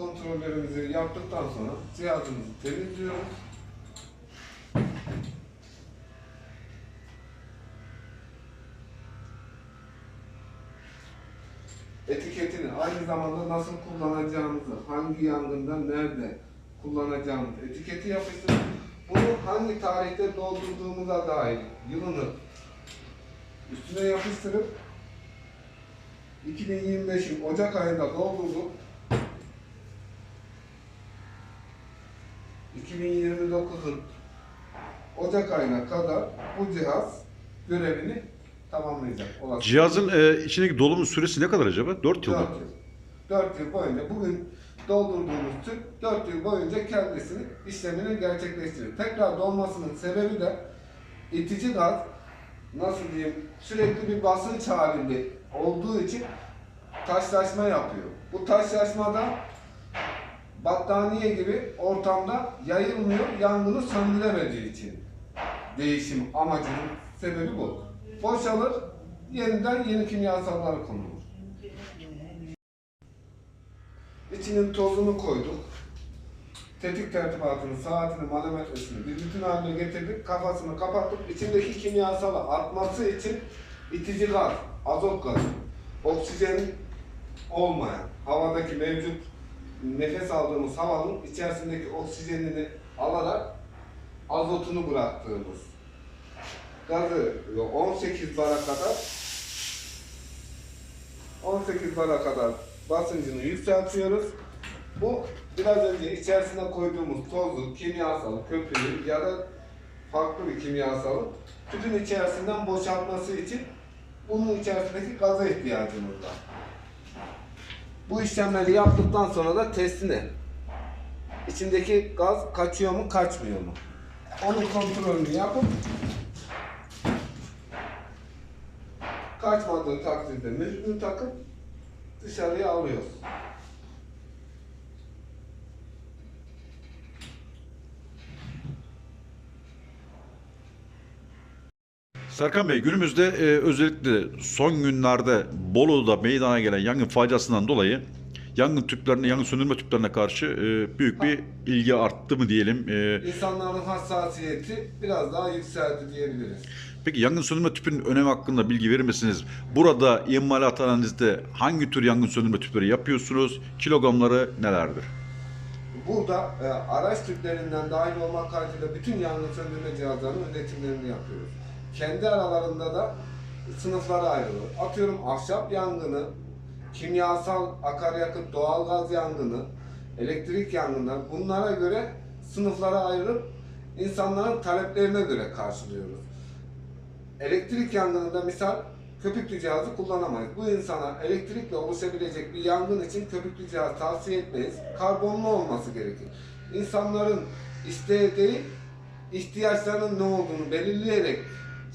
kontrollerimizi yaptıktan sonra cihazımızı temizliyoruz. Etiketini aynı zamanda nasıl kullanacağımızı, hangi yangında, nerede kullanacağımızı etiketi yapıştırıp bunu hangi tarihte doldurduğumuza dair yılını üstüne yapıştırıp 2025'in Ocak ayında doldurduk. 2029'un Ocak ayına kadar bu cihaz görevini tamamlayacak. Olası. Cihazın e, içindeki dolum süresi ne kadar acaba? 4 yıl mı? 4 yıl. 4 yıl boyunca bugün doldurduğumuz tüp 4 yıl boyunca kendisini işlemini gerçekleştirir. Tekrar dolmasının sebebi de itici gaz nasıl diyeyim sürekli bir basınç halinde olduğu için taşlaşma yapıyor. Bu taşlaşmada battaniye gibi ortamda yayılmıyor, yangını söndüremediği için. Değişim amacının sebebi bu. Boşalır, yeniden yeni kimyasallar konulur. İçinin tozunu koyduk. Tetik tertibatını, saatini, manometresini bir bütün haline getirdik. Kafasını kapattık. İçindeki kimyasalı atması için itici gaz, azot gazı, oksijen olmayan, havadaki mevcut nefes aldığımız havanın içerisindeki oksijenini alarak azotunu bıraktığımız gazı 18 bara kadar 18 bara kadar basıncını yükseltiyoruz. Bu biraz önce içerisine koyduğumuz tozu, kimyasalı, köpüğü ya da farklı bir kimyasalı tütün içerisinden boşaltması için bunun içerisindeki gaza ihtiyacımız var. Bu işlemleri yaptıktan sonra da testine içindeki gaz kaçıyor mu, kaçmıyor mu? Onun kontrolünü yapıp kaçmadığı takdirde mührünü takıp dışarıya alıyoruz. Serkan Bey günümüzde e, özellikle son günlerde Bolu'da meydana gelen yangın faciasından dolayı yangın tüplerine, yangın söndürme tüplerine karşı e, büyük bir ilgi arttı mı diyelim. E, İnsanların hassasiyeti biraz daha yükseldi diyebiliriz. peki yangın söndürme tüpünün önemi hakkında bilgi verir misiniz? Burada imalathanenizde hangi tür yangın söndürme tüpleri yapıyorsunuz? Kilogramları nelerdir? Burada e, araç tüplerinden dahil olmak kaydıyla bütün yangın söndürme cihazlarının üretimlerini yapıyoruz. Kendi aralarında da sınıflara ayrılıyor. Atıyorum ahşap yangını, kimyasal akaryakıt, doğalgaz yangını, elektrik yangınları bunlara göre sınıflara ayırıp insanların taleplerine göre karşılıyoruz. Elektrik yangınında misal köpüklü cihazı kullanamayız. Bu insana elektrikle oluşabilecek bir yangın için köpüklü cihaz tavsiye etmeyiz. Karbonlu olması gerekir. İnsanların isteği değil, ihtiyaçlarının ne olduğunu belirleyerek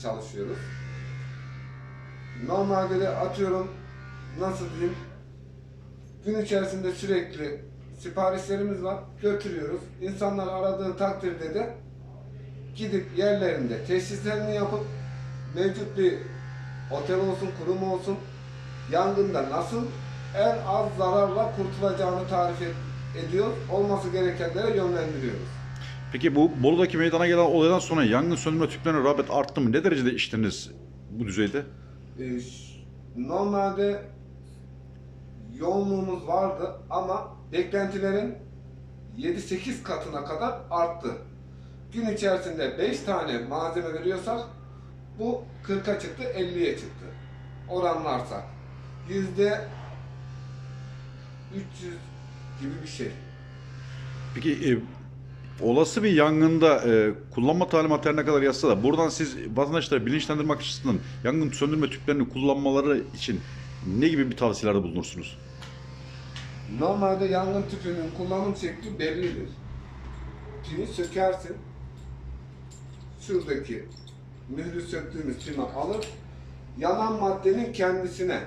çalışıyoruz. Normalde de atıyorum nasıl diyeyim gün içerisinde sürekli siparişlerimiz var. Götürüyoruz. İnsanlar aradığı takdirde de gidip yerlerinde teşhislerini yapıp mevcut bir otel olsun, kurum olsun yangında nasıl en az zararla kurtulacağını tarif ediyor. Olması gerekenlere yönlendiriyoruz. Peki bu Bolu'daki meydana gelen olaydan sonra yangın söndürme tüplerine rağbet arttı mı? Ne derecede işleriniz bu düzeyde? Ee, normalde yoğunluğumuz vardı ama beklentilerin 7-8 katına kadar arttı. Gün içerisinde 5 tane malzeme veriyorsak bu 40'a çıktı, 50'ye çıktı. Oranlarsak. Yüzde 300 gibi bir şey. Peki e, olası bir yangında e, kullanma talimatı ne kadar yazsa da buradan siz vatandaşları bilinçlendirmek açısından yangın söndürme tüplerini kullanmaları için ne gibi bir tavsiyelerde bulunursunuz? Normalde yangın tüpünün kullanım şekli bellidir. Pini sökersin. Şuradaki mührü söktüğümüz pimi alır. Yanan maddenin kendisine